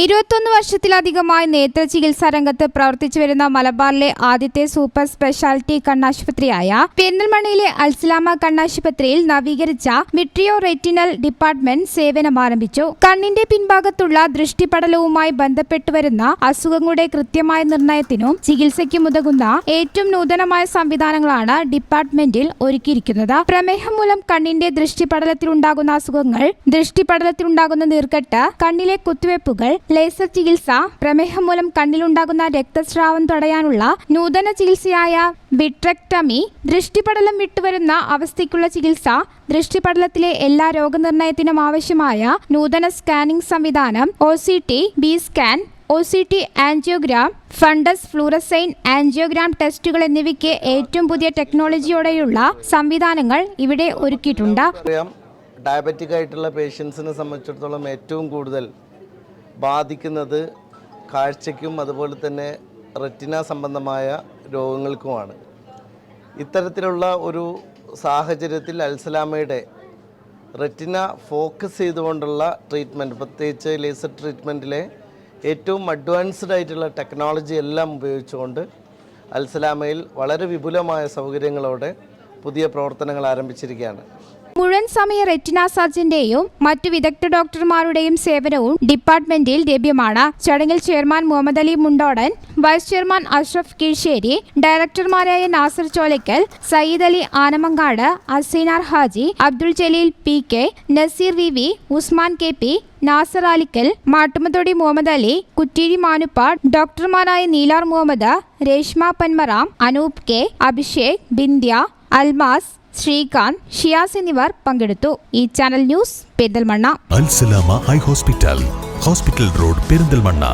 ഇരുപത്തൊന്ന് വർഷത്തിലധികമായി നേത്ര ചികിത്സാ രംഗത്ത് പ്രവർത്തിച്ചു വരുന്ന മലബാറിലെ ആദ്യത്തെ സൂപ്പർ സ്പെഷ്യാലിറ്റി കണ്ണാശുപത്രിയായ പെരിന്തൽമണ്ണയിലെ അൽസലാമ കണ്ണാശുപത്രിയിൽ നവീകരിച്ച വിട്രിയോ റെറ്റിനൽ ഡിപ്പാർട്ട്മെന്റ് സേവനം ആരംഭിച്ചു. കണ്ണിന്റെ പിൻഭാഗത്തുള്ള ദൃഷ്ടിപടലവുമായി ബന്ധപ്പെട്ടു വരുന്ന അസുഖങ്ങളുടെ കൃത്യമായ നിർണയത്തിനും ചികിത്സയ്ക്കും ഉതകുന്ന ഏറ്റവും നൂതനമായ സംവിധാനങ്ങളാണ് ഡിപ്പാർട്ട്മെന്റിൽ ഒരുക്കിയിരിക്കുന്നത്. പ്രമേഹം മൂലം കണ്ണിന്റെ ദൃഷ്ടിപടലത്തിലുണ്ടാകുന്ന അസുഖങ്ങൾ ദൃഷ്ടിപടലത്തിലുണ്ടാകുന്ന നീർക്കെട്ട് കണ്ണിലെ കുത്തിവയ്പ്പുകൾ ലേസർ ചികിത്സ പ്രമേഹം മൂലം കണ്ണിലുണ്ടാകുന്ന രക്തസ്രാവം തടയാനുള്ള നൂതന ചികിത്സയായ വിട്രക്ടമി ദൃഷ്ടിപടലം വിട്ടുവരുന്ന അവസ്ഥയ്ക്കുള്ള ചികിത്സ ദൃഷ്ടിപടലത്തിലെ എല്ലാ രോഗനിർണയത്തിനും ആവശ്യമായ നൂതന സ്കാനിംഗ് സംവിധാനം O C T B scan O C T angiogram fundus fluorescein angiogram ടെസ്റ്റുകൾ എന്നിവയ്ക്ക് ഏറ്റവും പുതിയ ടെക്നോളജിയോടെയുള്ള സംവിധാനങ്ങൾ ഇവിടെ ഒരുക്കിയിട്ടുണ്ട്. ഡയബറ്റിക് ആയിട്ടുള്ള പേഷ്യൻസിനെ സംബന്ധിച്ചിടത്തോളം ഏറ്റവും കൂടുതൽ ബാധിക്കുന്നത് കാഴ്ചയ്ക്കും അതുപോലെ തന്നെ റെറ്റിന സംബന്ധമായ രോഗങ്ങൾക്കുമാണ്. ഇത്തരത്തിലുള്ള ഒരു സാഹചര്യത്തിൽ അൽസലാമയുടെ റെറ്റിന ഫോക്കസ് ചെയ്തുകൊണ്ടുള്ള ട്രീറ്റ്മെന്റ് പ്രത്യേകിച്ച് ലേസർ ട്രീറ്റ്മെന്റിലെ ഏറ്റവും അഡ്വാൻസ്ഡ് ആയിട്ടുള്ള ടെക്നോളജി എല്ലാം ഉപയോഗിച്ചുകൊണ്ട് അൽസലാമയിൽ വളരെ വിപുലമായ സൗകര്യങ്ങളോടെ പുതിയ പ്രവർത്തനങ്ങൾ ആരംഭിച്ചിരിക്കുകയാണ്. മുഴുവൻ സമയ റെറ്റിന സർജന്റെയും മറ്റു വിദഗ്ധ ഡോക്ടർമാരുടെയും സേവനവും ഡിപ്പാർട്ട്മെന്റിൽ ലഭ്യമാണ്. ചടങ്ങിൽ chairman Muhammad Ali Mundodan vice chairman Ashraf Keezhssery ഡയറക്ടർമാരായ Nasar Cholakkal Sayyid Ali Anamangad Aseenar Haji Abdul Jaleel P K Naseer V V Usman K P Nasar Alikkal Mattummathodi Muhammad Ali Kutteeri Manuppad ഡോക്ടർമാരായ Neelar Muhammad Reshma Panmaram Anoop K Abhishek Bindya Almas Srikanth Shiyas എന്നിവർ പങ്കെടുത്തു. ഈ channel news Perinthalmanna. Alsalama eye hospital. Hospital road Perinthalmanna.